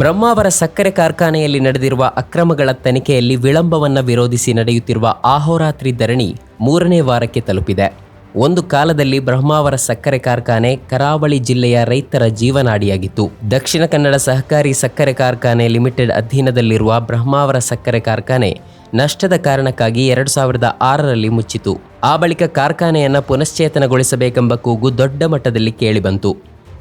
ಬ್ರಹ್ಮಾವರ ಸಕ್ಕರೆ ಕಾರ್ಖಾನೆಯಲ್ಲಿ ನಡೆದಿರುವ ಅಕ್ರಮಗಳ ತನಿಖೆಯಲ್ಲಿ ವಿಳಂಬವನ್ನು ವಿರೋಧಿಸಿ ನಡೆಯುತ್ತಿರುವ ಆಹೋರಾತ್ರಿ ಧರಣಿ ಮೂರನೇ ವಾರಕ್ಕೆ ತಲುಪಿದೆ. ಒಂದು ಕಾಲದಲ್ಲಿ ಬ್ರಹ್ಮಾವರ ಸಕ್ಕರೆ ಕಾರ್ಖಾನೆ ಕರಾವಳಿ ಜಿಲ್ಲೆಯ ರೈತರ ಜೀವನಾಡಿಯಾಗಿತ್ತು. ದಕ್ಷಿಣ ಕನ್ನಡ ಸಹಕಾರಿ ಸಕ್ಕರೆ ಕಾರ್ಖಾನೆ ಲಿಮಿಟೆಡ್ ಅಧೀನದಲ್ಲಿರುವ ಬ್ರಹ್ಮಾವರ ಸಕ್ಕರೆ ಕಾರ್ಖಾನೆ ನಷ್ಟದ ಕಾರಣಕ್ಕಾಗಿ ಎರಡು ಸಾವಿರದ ಆರರಲ್ಲಿ ಮುಚ್ಚಿತು ಆ ಬಳಿಕ ಕಾರ್ಖಾನೆಯನ್ನು ಪುನಶ್ಚೇತನಗೊಳಿಸಬೇಕೆಂಬ ಕೂಗು ದೊಡ್ಡ ಮಟ್ಟದಲ್ಲಿ ಕೇಳಿಬಂತು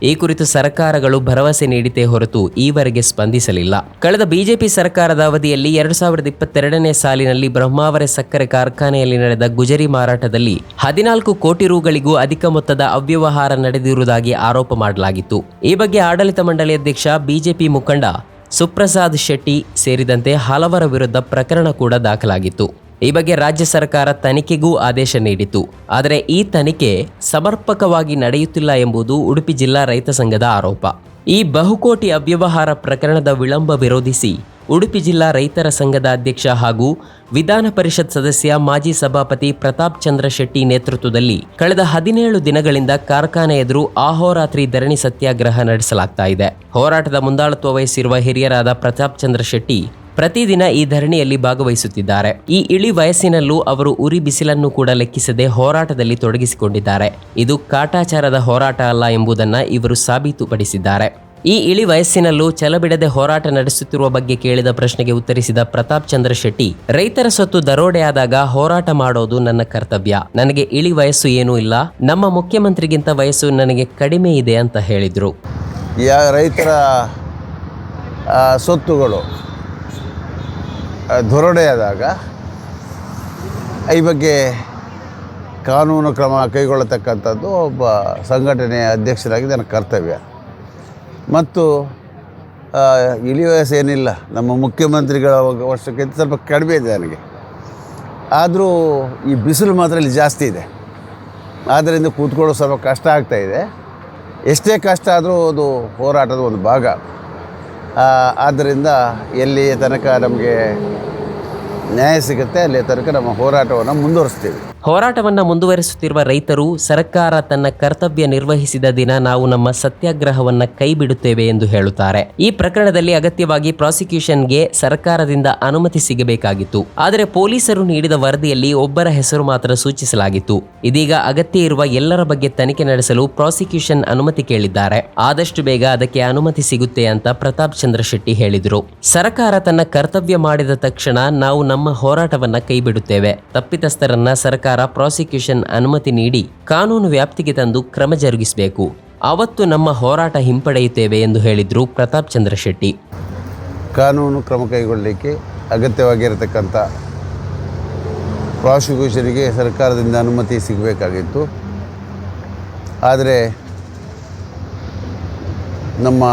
ಈ ಕುರಿತು ಸರ್ಕಾರಗಳು ಭರವಸೆ ನೀಡಿತೆ ಹೊರತು ಈವರೆಗೆ ಸ್ಪಂದಿಸಲಿಲ್ಲ. ಕಳೆದ ಬಿಜೆಪಿ ಸರ್ಕಾರದ ಅವಧಿಯಲ್ಲಿ ಎರಡು ಸಾವಿರದ ಇಪ್ಪತ್ತೆರಡನೇ ಸಾಲಿನಲ್ಲಿ ಬ್ರಹ್ಮಾವರೆ ಸಕ್ಕರೆ ಕಾರ್ಖಾನೆಯಲ್ಲಿ ನಡೆದ ಗುಜರಿ ಮಾರಾಟದಲ್ಲಿ ಹದಿನಾಲ್ಕು ಕೋಟಿ ರುಗಳಿಗೂ ಅಧಿಕ ಮೊತ್ತದ ಅವ್ಯವಹಾರ ನಡೆದಿರುವುದಾಗಿ ಆರೋಪ ಮಾಡಲಾಗಿತ್ತು. ಈ ಬಗ್ಗೆ ಆಡಳಿತ ಮಂಡಳಿ ಅಧ್ಯಕ್ಷ ಬಿಜೆಪಿ ಮುಖಂಡ ಸುಪ್ರಸಾದ್ ಶೆಟ್ಟಿ ಸೇರಿದಂತೆ ಹಲವರ ವಿರುದ್ಧ ಪ್ರಕರಣ ಕೂಡ ದಾಖಲಾಗಿತ್ತು. ಈ ಬಗ್ಗೆ ರಾಜ್ಯ ಸರ್ಕಾರ ತನಿಖೆಗೂ ಆದೇಶ ನೀಡಿತು ಆದರೆ ಈ ತನಿಖೆ ಸಮರ್ಪಕವಾಗಿ ನಡೆಯುತ್ತಿಲ್ಲ ಎಂಬುದು ಉಡುಪಿ ಜಿಲ್ಲಾ ರೈತ ಸಂಘದ ಆರೋಪ. ಈ ಬಹುಕೋಟಿ ಅವ್ಯವಹಾರ ಪ್ರಕರಣದ ವಿಳಂಬ ವಿರೋಧಿಸಿ ಉಡುಪಿ ಜಿಲ್ಲಾ ರೈತರ ಸಂಘದ ಅಧ್ಯಕ್ಷ ಹಾಗೂ ವಿಧಾನ ಪರಿಷತ್ ಸದಸ್ಯ ಮಾಜಿ ಸಭಾಪತಿ ಪ್ರತಾಪ್ ಚಂದ್ರ ಶೆಟ್ಟಿ ನೇತೃತ್ವದಲ್ಲಿ ಕಳೆದ ಹದಿನೇಳು ದಿನಗಳಿಂದ ಕಾರ್ಖಾನೆ ಎದುರು ಆಹೋರಾತ್ರಿ ಧರಣಿ ಸತ್ಯಾಗ್ರಹ ನಡೆಸಲಾಗ್ತಾ ಇದೆ. ಹೋರಾಟದ ಮುಂದಾಳತ್ವ ವಹಿಸಿರುವ ಹಿರಿಯರಾದ ಪ್ರತಾಪ್ ಚಂದ್ರ ಶೆಟ್ಟಿ ಪ್ರತಿದಿನ ಈ ಧರಣಿಯಲ್ಲಿ ಭಾಗವಹಿಸುತ್ತಿದ್ದಾರೆ. ಈ ಇಳಿ ವಯಸ್ಸಿನಲ್ಲೂ ಅವರು ಉರಿ ಬಿಸಿಲನ್ನು ಕೂಡ ಲೆಕ್ಕಿಸದೆ ಹೋರಾಟದಲ್ಲಿ ತೊಡಗಿಸಿಕೊಂಡಿದ್ದಾರೆ. ಇದು ಕಾಟಾಚಾರದ ಹೋರಾಟ ಅಲ್ಲ ಎಂಬುದನ್ನು ಇವರು ಸಾಬೀತುಪಡಿಸಿದ್ದಾರೆ. ಈ ಇಳಿ ವಯಸ್ಸಿನಲ್ಲೂ ಛಲಬಿಡದೆ ಹೋರಾಟ ನಡೆಸುತ್ತಿರುವ ಬಗ್ಗೆ ಕೇಳಿದ ಪ್ರಶ್ನೆಗೆ ಉತ್ತರಿಸಿದ ಪ್ರತಾಪ್ ಚಂದ್ರ ಶೆಟ್ಟಿ, ರೈತರ ಸೊತ್ತು ದರೋಡೆಯಾದಾಗ ಹೋರಾಟ ಮಾಡೋದು ನನ್ನ ಕರ್ತವ್ಯ. ನನಗೆ ಇಳಿ ವಯಸ್ಸು ಏನೂ ಇಲ್ಲ. ನಮ್ಮ ಮುಖ್ಯಮಂತ್ರಿಗಿಂತ ವಯಸ್ಸು ನನಗೆ ಕಡಿಮೆ ಇದೆ, ಅಂತ ಹೇಳಿದರು. ರೈತರ ಸೊತ್ತುಗಳು ಆ, ದೊರಡೆಯಾದಾಗ ಈ ಬಗ್ಗೆ ಕಾನೂನು ಕ್ರಮ ಕೈಗೊಳ್ಳತಕ್ಕಂಥದ್ದು ಒಬ್ಬ ಸಂಘಟನೆಯ ಅಧ್ಯಕ್ಷರಾಗಿ ನನ್ನ ಕರ್ತವ್ಯ. ಮತ್ತು ಇಳಿ ಏನಿಲ್ಲ. ನಮ್ಮ ಮುಖ್ಯಮಂತ್ರಿಗಳ ವರ್ಷಕ್ಕಿಂತ ಸ್ವಲ್ಪ ಕಡಿಮೆ ಇದೆ ನನಗೆ. ಆದರೂ ಈ ಬಿಸಿಲು ಮಾತ್ರ ಇಲ್ಲಿ ಜಾಸ್ತಿ ಇದೆ. ಆದ್ದರಿಂದ ಕೂತ್ಕೊಳ್ಳೋದು ಸ್ವಲ್ಪ ಕಷ್ಟ ಆಗ್ತಾಯಿದೆ ಎಷ್ಟೇ ಕಷ್ಟ ಆದರೂ ಅದು ಹೋರಾಟದ ಒಂದು ಭಾಗ. ಆದ್ದರಿಂದ ಎಲ್ಲಿಯ ತನಕ ನಮಗೆ ನ್ಯಾಯ ಸಿಗುತ್ತೆ ಅಲ್ಲಿಯ ತನಕ ನಮ್ಮ ಹೋರಾಟವನ್ನು ಮುಂದುವರಿಸ್ತೀವಿ. ಹೋರಾಟವನ್ನ ಮುಂದುವರಿಸುತ್ತಿರುವ ರೈತರು ಸರ್ಕಾರ ತನ್ನ ಕರ್ತವ್ಯ ನಿರ್ವಹಿಸಿದ ದಿನ ನಾವು ನಮ್ಮ ಸತ್ಯಾಗ್ರಹವನ್ನ ಕೈಬಿಡುತ್ತೇವೆ ಎಂದು ಹೇಳುತ್ತಾರೆ. ಈ ಪ್ರಕರಣದಲ್ಲಿ ಅಗತ್ಯವಾಗಿ ಪ್ರಾಸಿಕ್ಯೂಷನ್ಗೆ ಸರ್ಕಾರದಿಂದ ಅನುಮತಿ ಸಿಗಬೇಕಾಗಿತ್ತು. ಆದರೆ ಪೊಲೀಸರು ನೀಡಿದ ವರದಿಯಲ್ಲಿ ಒಬ್ಬರ ಹೆಸರು ಮಾತ್ರ ಸೂಚಿಸಲಾಗಿತ್ತು. ಇದೀಗ ಅಗತ್ಯ ಇರುವ ಎಲ್ಲರ ಬಗ್ಗೆ ತನಿಖೆ ನಡೆಸಲು ಪ್ರಾಸಿಕ್ಯೂಷನ್ ಅನುಮತಿ ಕೇಳಿದ್ದಾರೆ. ಆದಷ್ಟು ಬೇಗ ಅದಕ್ಕೆ ಅನುಮತಿ ಸಿಗುತ್ತೆ ಅಂತ ಪ್ರತಾಪ್ ಚಂದ್ರ ಶೆಟ್ಟಿ ಹೇಳಿದರು. ಸರ್ಕಾರ ತನ್ನ ಕರ್ತವ್ಯ ಮಾಡಿದ ತಕ್ಷಣ ನಾವು ನಮ್ಮ ಹೋರಾಟವನ್ನ ಕೈಬಿಡುತ್ತೇವೆ. ತಪ್ಪಿತಸ್ಥರನ್ನ ಸರ್ಕಾರ ಪ್ರಾಸಿಕ್ಯೂಷನ್ ಅನುಮತಿ ನೀಡಿ ಕಾನೂನು ವ್ಯಾಪ್ತಿಗೆ ತಂದು ಕ್ರಮ ಜರುಗಿಸಬೇಕು. ಅವತ್ತು ನಮ್ಮ ಹೋರಾಟ ಹಿಂಪಡೆಯುತ್ತೇವೆ ಎಂದು ಹೇಳಿದರು ಪ್ರತಾಪ್ ಚಂದ್ರ ಶೆಟ್ಟಿ. ಕಾನೂನು ಕ್ರಮ ಕೈಗೊಳ್ಳಲಿಕ್ಕೆ ಅಗತ್ಯವಾಗಿರತಕ್ಕಂಥ ಪ್ರಾಸಿಕ್ಯೂಷನ್ಗೆ ಸರ್ಕಾರದಿಂದ ಅನುಮತಿ ಸಿಗಬೇಕಾಗಿತ್ತು. ಆದರೆ ನಮ್ಮ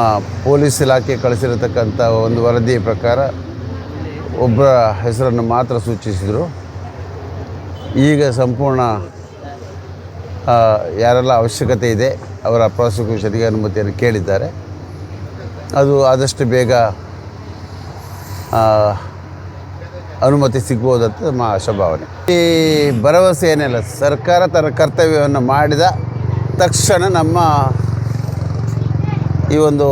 ಪೊಲೀಸ್ ಇಲಾಖೆ ಕಳಿಸಿರತಕ್ಕಂಥ ಒಂದು ವರದಿಯ ಪ್ರಕಾರ ಒಬ್ಬರ ಹೆಸರನ್ನು ಮಾತ್ರ ಸೂಚಿಸಿದರು. ಈಗ ಸಂಪೂರ್ಣ ಯಾರೆಲ್ಲ ಅವಶ್ಯಕತೆ ಇದೆ ಅವರ ಪ್ರಾಸಿಕ್ಯೂಷನ್ಗೆ ಅನುಮತಿಯನ್ನು ಕೇಳಿದ್ದಾರೆ. ಅದು ಆದಷ್ಟು ಬೇಗ ಅನುಮತಿ ಸಿಗ್ಬೋದಂತ ನಮ್ಮ ಆಶಾಭಾವನೆ. ಈ ಭರವಸೆ ಏನಿಲ್ಲ, ಸರ್ಕಾರ ತನ್ನ ಕರ್ತವ್ಯವನ್ನು ಮಾಡಿದ ತಕ್ಷಣ ನಮ್ಮ ಈ ಒಂದು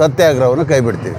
ಸತ್ಯಾಗ್ರಹವನ್ನು ಕೈಬಿಡ್ತೀವಿ.